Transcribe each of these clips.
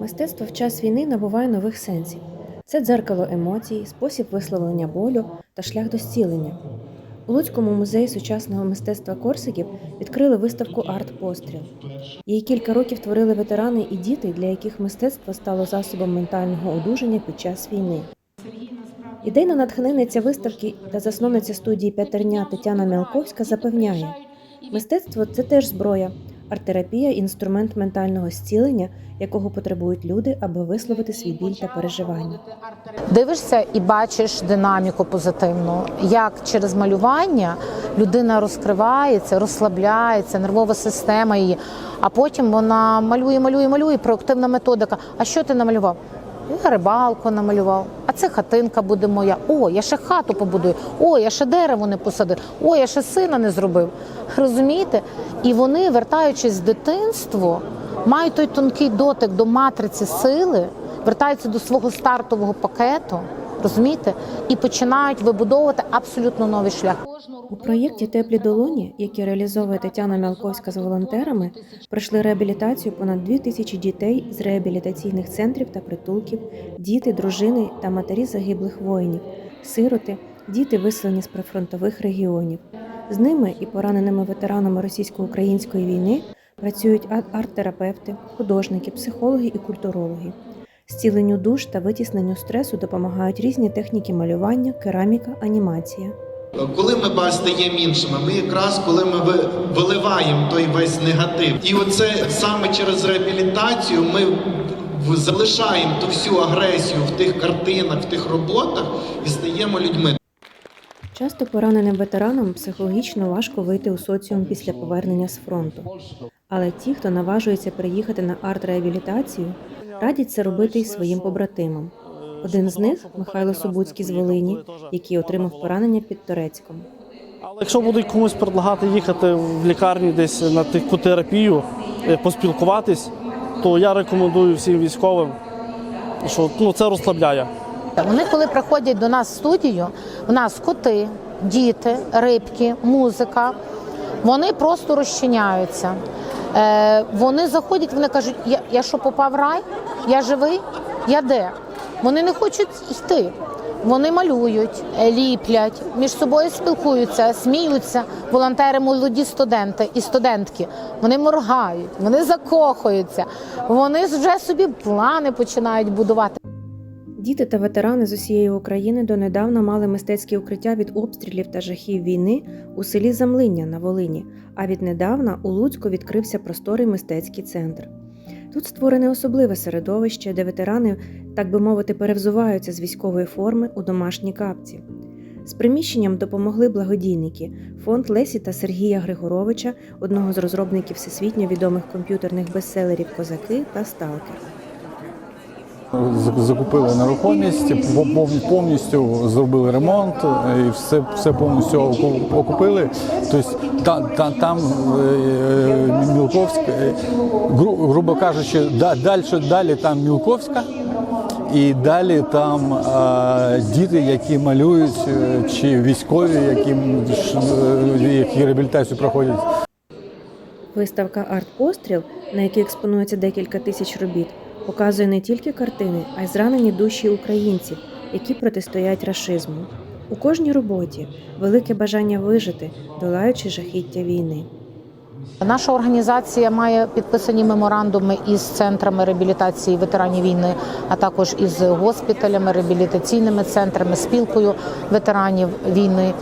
Мистецтво в час війни набуває нових сенсів. Це дзеркало емоцій, спосіб висловлення болю та шлях до зцілення. У Луцькому музеї сучасного мистецтва Корсиків відкрили виставку Арт-постріл. Її кілька років творили ветерани і діти, для яких мистецтво стало засобом ментального одужання під час війни. Ідейна натхненниця виставки та засновниця студії П'ятерня Тетяна Мялковська запевняє, мистецтво це теж зброя, арт-терапія – інструмент ментального зцілення, якого потребують люди, аби висловити свій біль та переживання. Дивишся і бачиш динаміку позитивну, як через малювання людина розкривається, розслабляється, нервова система її. А потім вона малює, малює, малює, проактивна методика. А що ти намалював? Я рибалку намалював, а це хатинка буде моя. О, я ще хату побудую. О, я ще дерево не посадив. О, я ще сина не зробив. Розумієте? І вони, вертаючись в дитинство, мають той тонкий дотик до матриці сили, вертаються до свого стартового пакету, розумієте, і починають вибудовувати абсолютно новий шлях. У проєкті Теплі долоні, який реалізовує Тетяна Мялковська з волонтерами, пройшли реабілітацію понад дві тисячі дітей з реабілітаційних центрів та притулків, діти, дружини та матері загиблих воїнів, сироти, діти, виселені з прифронтових регіонів. З ними і пораненими ветеранами російсько-української війни працюють арт-терапевти, художники, психологи і культурологи. Зціленню душ та витісненню стресу допомагають різні техніки малювання, кераміка, анімація. Коли ми стаємо іншими, ми якраз коли ми виливаємо той весь негатив. І оце саме через реабілітацію ми залишаємо ту всю агресію в тих картинах, в тих роботах і стаємо людьми. Часто пораненим ветеранам психологічно важко вийти у соціум після повернення з фронту. Але ті, хто наважується приїхати на арт-реабілітацію, радять це робити й своїм побратимам. Один з них Михайло Субуцький з Волині, який отримав поранення під Торецьком. Але якщо будуть комусь предлагати їхати в лікарні десь на таку терапію, е, поспілкуватись, то я рекомендую всім військовим, що ну, це розслабляє. Вони, коли приходять до нас в студію, в нас коти, діти, рибки, музика. Вони просто розчиняються. Е, вони заходять, вони кажуть, я, я що попав в рай? Я живий? Я де? Вони не хочуть йти. Вони малюють, е, ліплять, між собою спілкуються, сміються. Волонтери, молоді студенти і студентки. Вони моргають, вони закохуються, вони вже собі плани починають будувати. Діти та ветерани з усієї України донедавна мали мистецькі укриття від обстрілів та жахів війни у селі Замлиння на Волині, а віднедавна у Луцьку відкрився просторий мистецький центр. Тут створене особливе середовище, де ветерани, так би мовити, перевзуваються з військової форми у домашні капці. З приміщенням допомогли благодійники фонд Лесі та Сергія Григоровича, одного з розробників всесвітньо відомих комп'ютерних бестселерів Козаки та Сталкер. Зак- Закупили нерухомість, пов- пов- повністю зробили ремонт і все, все повністю оку- окупили. Тобто та, та, там е, е, гру- грубо кажучи, да, далі, далі там Мілковська. І далі там е, діти, які малюють, е, чи військові, які, е, які реабілітацію проходять. Виставка Арт-постріл, на якій експонується декілька тисяч робіт, показує не тільки картини, а й зранені душі українців, які протистоять рашизму. У кожній роботі велике бажання вижити, долаючи жахіття війни. Наша організація має підписані меморандуми із центрами реабілітації ветеранів війни, а також із госпіталями, реабілітаційними центрами, спілкою ветеранів війни.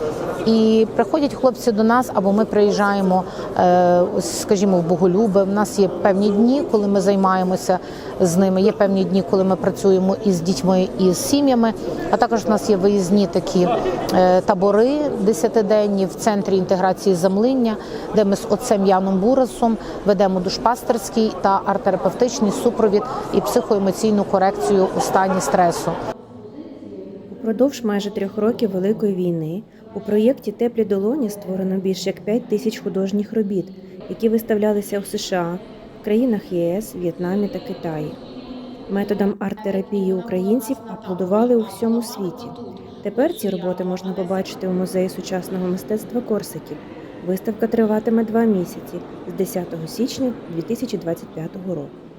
І приходять хлопці до нас, або ми приїжджаємо, е, скажімо, в Боголюбе. У нас є певні дні, коли ми займаємося з ними. Є певні дні, коли ми працюємо із дітьми і з сім'ями. А також у нас є виїзні такі е, табори десятиденні в центрі інтеграції замлиння, де ми з отцем Яном Бурасом ведемо душпастерський та арт-терапевтичний супровід і психоемоційну корекцію у стані стресу. Упродовж майже трьох років Великої війни у проєкті Теплі долоні створено більш як 5 тисяч художніх робіт, які виставлялися у США, країнах ЄС, В'єтнамі та Китаї. Методам арт-терапії українців аплодували у всьому світі. Тепер ці роботи можна побачити у музеї сучасного мистецтва Корсиків. Виставка триватиме два місяці з 10 січня 2025 року.